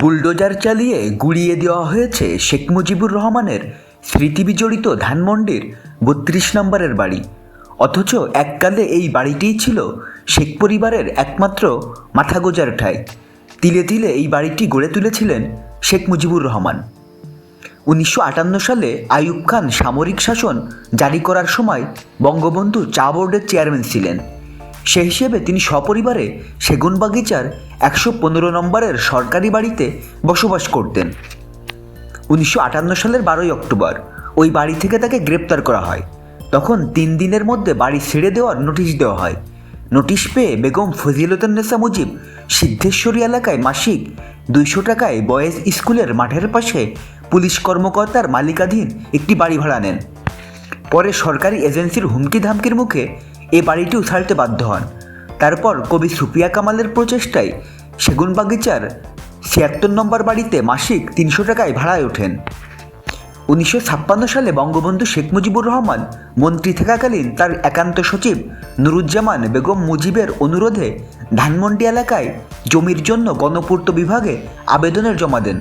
Bulldozer চালিয়ে গুড়িয়ে দেওয়া হয়েছে শেখ মুজিবুর রহমানের স্মৃতিবিজড়িত ধানমন্ডির বত্রিশ নম্বরের বাড়ি। অথচ এককালে এই বাড়িটিই ছিল শেখ পরিবারের একমাত্র মাথা গোজার ঠাঁই। তিলে তিলে এই বাড়িটি গড়ে তুলেছিলেন শেখ মুজিবুর রহমান। উনিশশো আটান্ন সালে আইয়ুব খান সামরিক শাসন জারি করার সময় বঙ্গবন্ধু চা বোর্ডের চেয়ারম্যান ছিলেন। সে হিসেবে তিনি সপরিবারে সেগুনবাগিচার একশো পনেরো নম্বরের সরকারি বাড়িতে বসবাস করতেন। উনিশশো আটান্ন সালের বারোই অক্টোবর ওই বাড়ি থেকে তাকে গ্রেপ্তার করা হয়। তখন তিন দিনের মধ্যে বাড়ি ছেড়ে দেওয়ার নোটিশ দেওয়া হয়। নোটিশ পেয়ে বেগম ফজিলতুন্নেসা মুজিব সিদ্ধেশ্বরী এলাকায় মাসিক দুইশো টাকায় বয়েজ স্কুলের মাঠের পাশে পুলিশ কর্মকর্তার মালিকাধীন একটি বাড়ি ভাড়া নেন। পরে সরকারি এজেন্সির হুমকি ধামকির মুখে এ বাড়িটি ছাড়তে বাধ্য হন। তারপর কবি সুপিয়া কামালের প্রচেষ্টায় সেগুন বাগিচার ছিয়াত্তর নম্বর বাড়িতে মাসিক তিনশো টাকায় ভাড়ায় ওঠেন। উনিশশো ছাপ্পান্ন সালে বঙ্গবন্ধু শেখ মুজিবুর রহমান মন্ত্রী থাকাকালীন তার একান্ত সচিব নুরুজ্জামান বেগম মুজিবের অনুরোধে ধানমন্ডি এলাকায় জমির জন্য গণপূর্ত বিভাগে আবেদনের জমা দেন।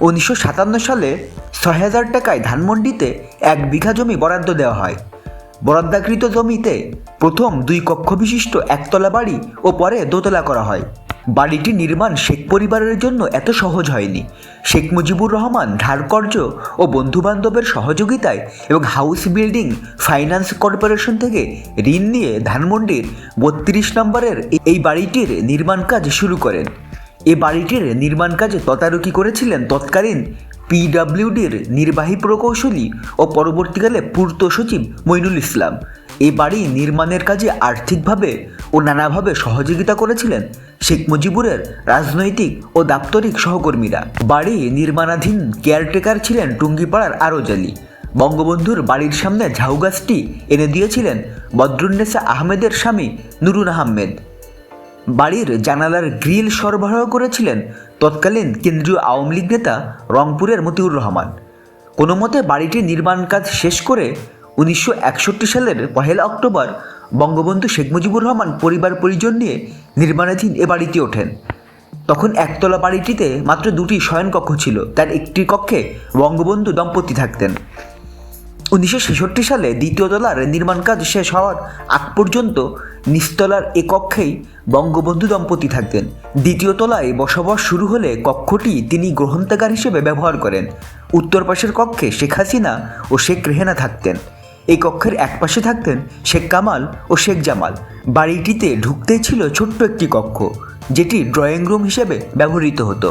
উনিশশো সাতান্ন সালে ছয় হাজার টাকায় ধানমন্ডিতে এক বিঘা জমি বরাদ্দ দেওয়া হয়। বরাদ্দাকৃত জমিতে প্রথম দুই কক্ষ বিশিষ্ট একতলা বাড়ি ও পরে দোতলা করা হয়। বাড়িটি নির্মাণ শেখ পরিবারের জন্য এত সহজ হয়নি। শেখ মুজিবুর রহমান ধারকর্য ও বন্ধুবান্ধবের সহযোগিতায় এবং হাউস বিল্ডিং ফাইন্যান্স কর্পোরেশন থেকে ঋণ নিয়ে ধানমন্ডির বত্রিশ নম্বরের এই বাড়িটির নির্মাণ কাজ শুরু করেন। এ বাড়িটির নির্মাণ কাজে তদারকি করেছিলেন তৎকালীন পিডাব্লিউডির নির্বাহী প্রকৌশলী ও পরবর্তীকালে পূর্ত সচিব মইনুল ইসলাম। এ বাড়ি নির্মাণের কাজে আর্থিকভাবে ও নানাভাবে সহযোগিতা করেছিলেন শেখ মুজিবুরের রাজনৈতিক ও দাপ্তরিক সহকর্মীরা। বাড়ি নির্মাণাধীন কেয়ারটেকার ছিলেন টুঙ্গিপাড়ার আরোজালি বঙ্গবন্ধুর বাড়ির সামনে ঝাউগাছটি এনে দিয়েছিলেন বদরুন্নেসা আহমেদের স্বামী নুরুন আহমেদ। বাড়ির জানালার গ্রিল সরবরাহ করেছিলেন তৎকালীন কেন্দ্রীয় আওয়ামী লীগ নেতা রংপুরের মতিউর রহমান। কোনো মতে বাড়িটির নির্মাণ কাজ শেষ করে উনিশশো একষট্টি সালের পহেলা অক্টোবর বঙ্গবন্ধু শেখ মুজিবুর রহমান পরিবার পরিজন নিয়ে নির্মাণাধীন এ বাড়িতে ওঠেন। তখন একতলা বাড়িটিতে মাত্র দুটি শয়নকক্ষ ছিল, তার একটি কক্ষে বঙ্গবন্ধু দম্পতি থাকতেন। উনিশশো ছেষট্টি সালে দ্বিতীয় তলার নির্মাণ কাজ শেষ হওয়ার আগ পর্যন্ত নিচতলার এ কক্ষেই বঙ্গবন্ধু দম্পতি থাকতেন। দ্বিতীয় তলায় বসবাস শুরু হলে কক্ষটি তিনি গ্রহণতাগার হিসেবে ব্যবহার করেন। উত্তর পাশের কক্ষে শেখ হাসিনা ও শেখ রেহেনা থাকতেন। এই কক্ষের এক পাশে থাকতেন শেখ কামাল ও শেখ জামাল। বাড়িটিতে ঢুকতেই ছিল ছোট্ট একটি কক্ষ, যেটি ড্রয়িং রুম হিসেবে ব্যবহৃত হতো।